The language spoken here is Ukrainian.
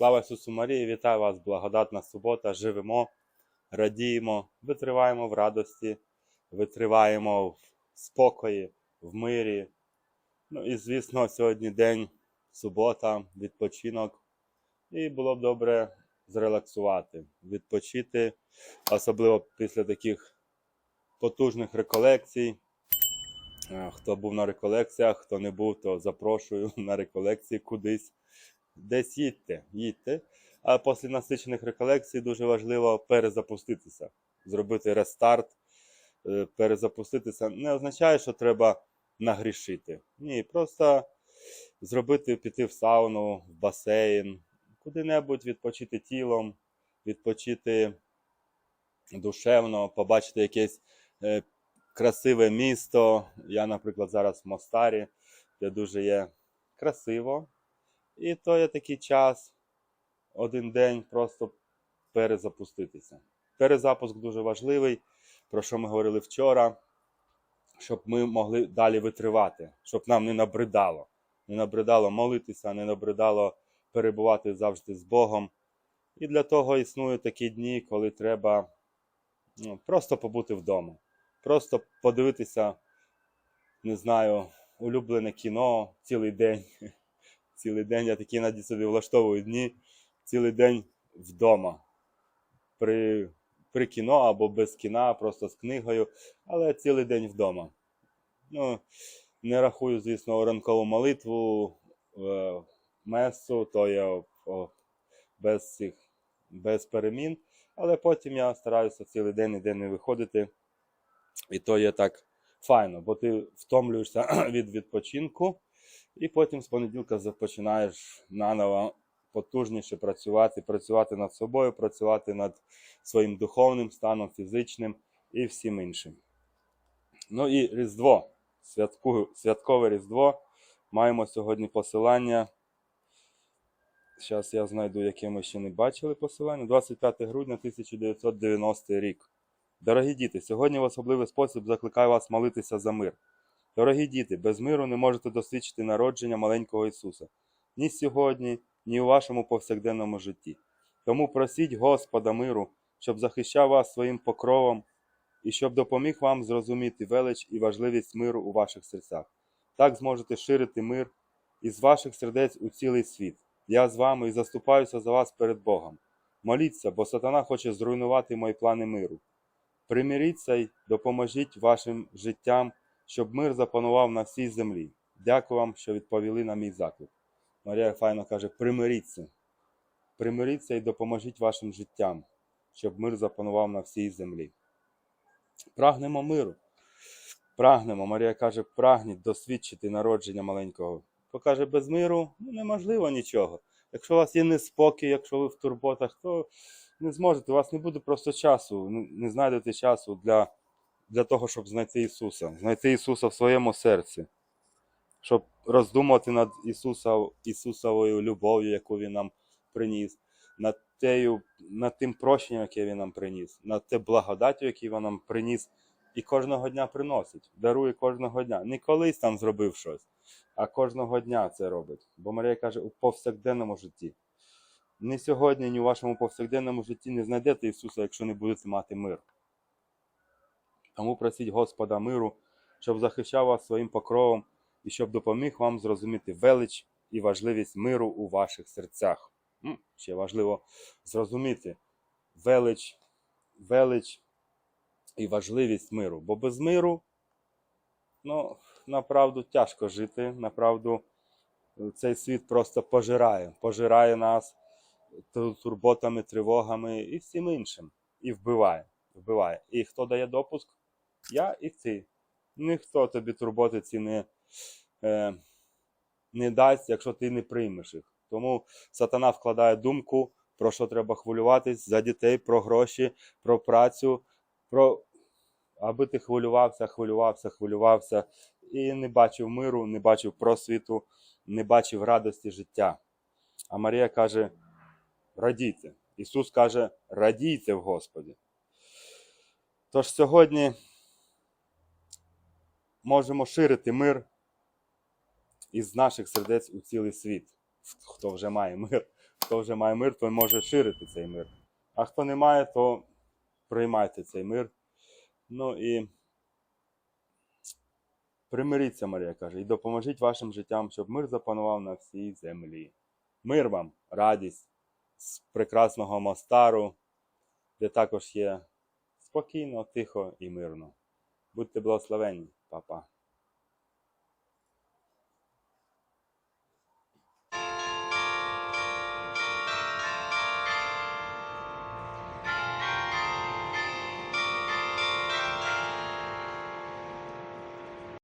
Слава Ісусу Марії, вітаю вас, благодатна субота. Живемо, радіємо, витриваємо в радості, витриваємо в спокої, в мирі. Ну і, звісно, сьогодні день, субота, відпочинок. І було б добре зрелаксувати, відпочити, особливо після таких потужних реколекцій. Хто був на реколекціях, хто не був, то запрошую на реколекції кудись. Десь їдьте, їдьте. А після насичених реколекцій дуже важливо перезапуститися, зробити рестарт, е, перезапуститися не означає, що треба нагрішити. Ні, просто зробити, піти в сауну, в басейн, куди-небудь відпочити тілом, відпочити душевно, побачити якесь е, красиве місто. Я, наприклад, зараз в Мостарі, де дуже є красиво. І то є такий час, один день просто перезапуститися. Перезапуск дуже важливий, про що ми говорили вчора, щоб ми могли далі витривати, щоб нам не набридало. Не набридало молитися, не набридало перебувати завжди з Богом. І для того існують такі дні, коли треба ну, просто побути вдома, просто подивитися, не знаю, улюблене кіно цілий день. Цілий день я такі іноді собі влаштовую дні, цілий день вдома. При, при кіно або без кіна, просто з книгою, але цілий день вдома. Ну, не рахую, звісно, ранкову молитву, е, месу, то я без цих, без перемін. Але потім я стараюся цілий день ніде не виходити. І то є так файно, бо ти втомлюєшся від відпочинку. І потім з понеділка починаєш наново потужніше працювати, працювати над собою, працювати над своїм духовним станом, фізичним і всім іншим. Ну і Різдво, святку, святкове Різдво. Маємо сьогодні посилання. Зараз я знайду, яке ми ще не бачили посилання. 25 грудня 1990 рік. Дорогі діти, сьогодні в особливий спосіб закликаю вас молитися за мир. Дорогі діти, без миру не можете досвідчити народження маленького Ісуса ні сьогодні, ні у вашому повсякденному житті. Тому просіть Господа миру, щоб захищав вас своїм покровом і щоб допоміг вам зрозуміти велич і важливість миру у ваших серцях. Так зможете ширити мир із ваших сердець у цілий світ. Я з вами і заступаюся за вас перед Богом. Моліться, бо сатана хоче зруйнувати мої плани миру. Примиріться й допоможіть вашим життям щоб мир запанував на всій землі. Дякую вам, що відповіли на мій заклик. Марія Файно каже: примиріться. Примиріться і допоможіть вашим життям, щоб мир запанував на всій землі. Прагнемо миру. Прагнемо. Марія каже, прагніть досвідчити народження маленького. Бо каже, без миру ну, неможливо нічого. Якщо у вас є неспокій, якщо ви в турботах, то не зможете, у вас не буде просто часу, не знайдете часу для для того, щоб знайти Ісуса, знайти Ісуса в своєму серці, щоб роздумувати над Ісуса, Ісусовою любов'ю, яку Він нам приніс, над, тею, над тим прощенням, яке Він нам приніс, над те благодаттю, яку Він нам приніс, і кожного дня приносить, дарує кожного дня. Не колись там зробив щось, а кожного дня це робить. Бо Марія каже, у повсякденному житті. Ні сьогодні, ні у вашому повсякденному житті не знайдете Ісуса, якщо не будете мати мир. Тому просіть Господа миру, щоб захищав вас своїм покровом і щоб допоміг вам зрозуміти велич і важливість миру у ваших серцях. Ще важливо зрозуміти велич, велич і важливість миру. Бо без миру, ну, направду тяжко жити, направду цей світ просто пожирає, пожирає нас турботами, тривогами і всім іншим. І вбиває. вбиває. І хто дає допуск? Я і ти. Ніхто тобі турботи ці не, е, не дасть, якщо ти не приймеш їх. Тому сатана вкладає думку, про що треба хвилюватись за дітей, про гроші, про працю, про аби ти хвилювався, хвилювався, хвилювався і не бачив миру, не бачив просвіту, не бачив радості життя. А Марія каже: радійте. Ісус каже, радійте в Господі. Тож сьогодні можемо ширити мир із наших сердець у цілий світ. Хто вже має мир, Хто вже має мир, той може ширити цей мир. А хто не має, то приймайте цей мир. Ну і примиріться, Марія каже, і допоможіть вашим життям, щоб мир запанував на всій землі. Мир вам, радість з прекрасного Мостару, де також є спокійно, тихо і мирно. Будьте благословенні, Papa.